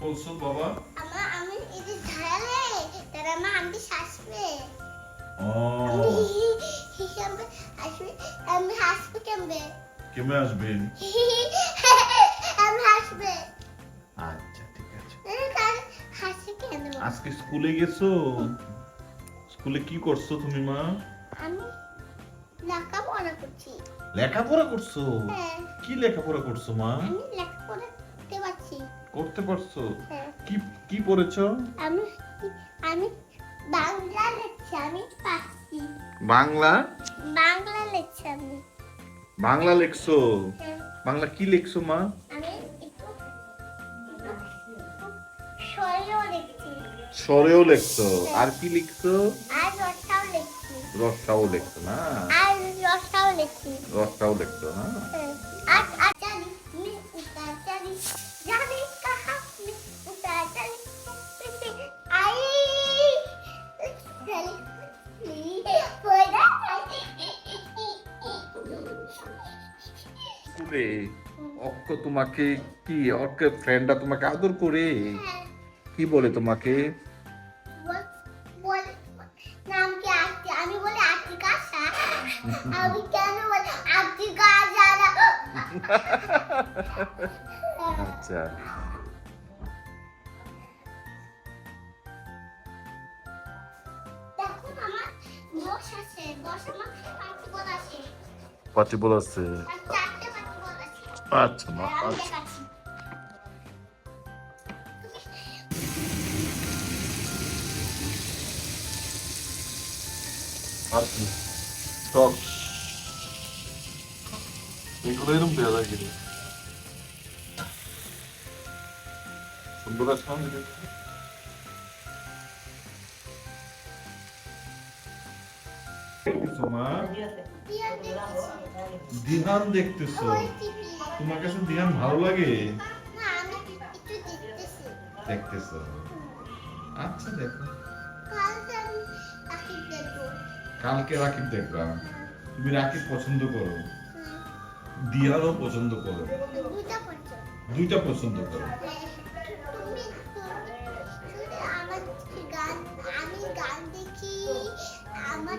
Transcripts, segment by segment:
বলছো বাবা? আমার আমি এটি ধারালে তারা আমার আমি শাসবে। ও। আমি হিসাবে হাসবে আমি হাসবে কেমবে কেমনে আসবেন আমি হাসবে। আচ্ছা ঠিক আছে। হাসি কেন? আজকে স্কুলে গেছো? স্কুলে কি করছ তুমি মা? আমি লেখাপড়া করছি। লেখাপড়া করছ? হ্যাঁ। কি লেখাপড়া করছ মা? আমি করতে পারছ? হ্যাঁ। কি কি পড়েছো? আমি আমি বাংলা লেখছি আমি পাচ্ছি বাংলা? বাংলা লেখছি আমি। বাংলা লেখছো? হ্যাঁ, বাংলা কি লেখছো মা? আমি একটু সরেও লিখছি। লেখছো। আর কি লিখছো? আর রসাও লিখছি। রসটাও লেখছো না? আর রসাও লিখছি। রসটাও লেখছো না? স্কুলে অক্ক তোমাকে কি? অক্ক ফ্রেন্ডরা তোমাকে আদর করে। কি বলে তোমাকে? আচ্ছা। পাঁচটি বল আছে। আছে আচ্ছা মা আর আমি আচ্ছা দেখাচ্ছি আর কি টক এগুলো এরকম দেওয়া লাগে রে। সুন্দর তোমার কাছে দিহান ভালো লাগে? দেখতেছো। আচ্ছা দেখো। কালকে রাকিব দেখবা। তুমি রাকিব পছন্দ করো? হুম, দিয়ারও পছন্দ করো? দুইটা পছন্দ। করো? আমার গান আমি গান দেখি আমার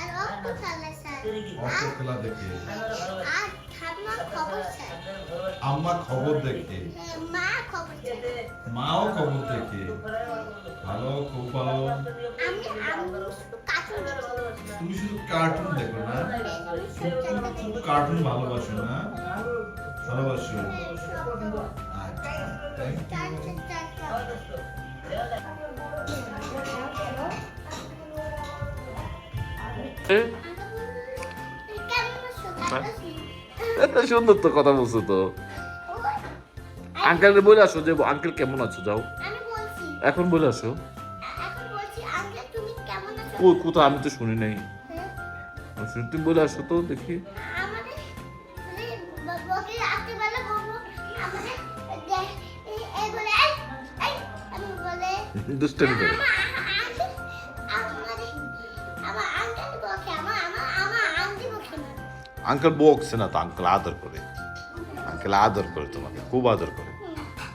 আর খেলা স্যার। খেলা দেখে। আর ঠাম্মা খবর স্যার। আম্মা খবর দেখে। হ্যাঁ, মা খবর মাও খবর দেখে। ভালো খুব ভালো। আমি কার্টুন তুমি শুধু কার্টুন দেখো না? হ্যাঁ, কার্টুন ভালোবাসো না? ভালোবাসো। এত সুন্দর তো কথা বলছো তো। আঙ্কেল বলে আসো যে আঙ্কেল কেমন আছো? যাও। আমি এখন বলে আসো। এখন বলছি আঙ্কেল তুমি কেমন আছো? কো- কোথাও আমি তো শুনি নাই। হ্যাঁ? তুমি বলে আসো তো দেখি। আমাদের মানে আঙ্কেল বকছে না তো আঙ্কেল আদর করে। আঙ্কেল আদর করে তোমাকে খুব আদর করে।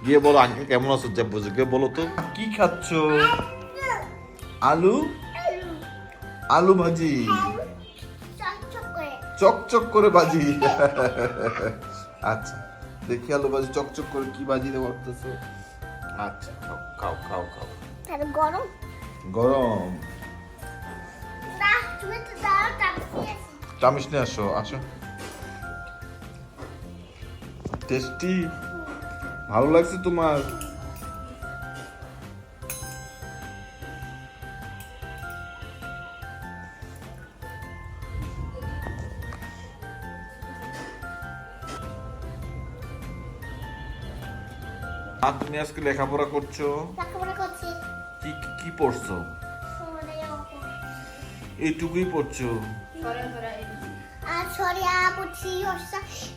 গিয়ে বলো আঙ্কেল কেমন আছো? যে বুঝে গিয়ে বলো তো। কি খাচ্ছ? আলু? আলু ভাজি। চকচক করে ভাজি। আচ্ছা দেখি আলু ভাজি চকচক করে কি ভাজি দেবো ভাবতেছো? আচ্ছা খাও খাও খাও খাও। গরম। গরম। না তুমি তো চামিচ নিয়ে আসো আসো টেস্টি ভালো লাগছে তোমার আর তুমি আজকে লেখাপড়া করছ লেখাপড়া করছি কি কি- কি পড়ছো সরে পড়ছো সরিয়া পড়ছি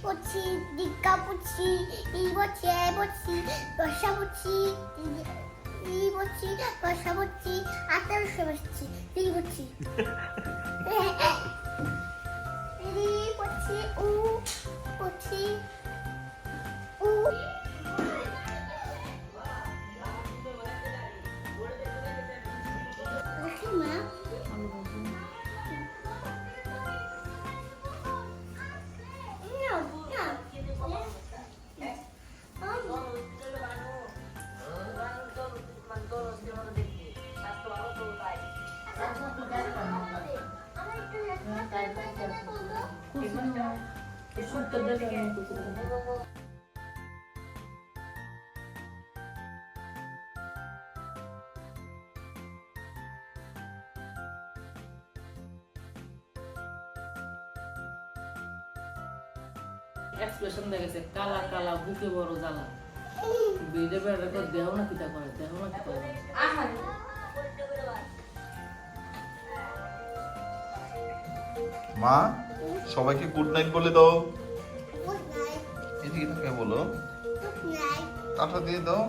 পড়ছি দীক্ষা পড়ছি ই পড়ছি এ পড়ছি রসা পড়ছি ই বলছি বর্ষা বলছি আটটা বর্ষা বসছি ই বলছি ই বলছি উ বলছি উ এক্সপ্রেশন দেখেছে কালা কালা বুকে বড় জ্বালা। বেড়ে বেড়ে করে দেহ না কিতা করে দেহ না কিতা করে মা সবাইকে গুড নাইট বলে দাও. এদিকে তাকে বলো night. টাটা দিয়ে দাও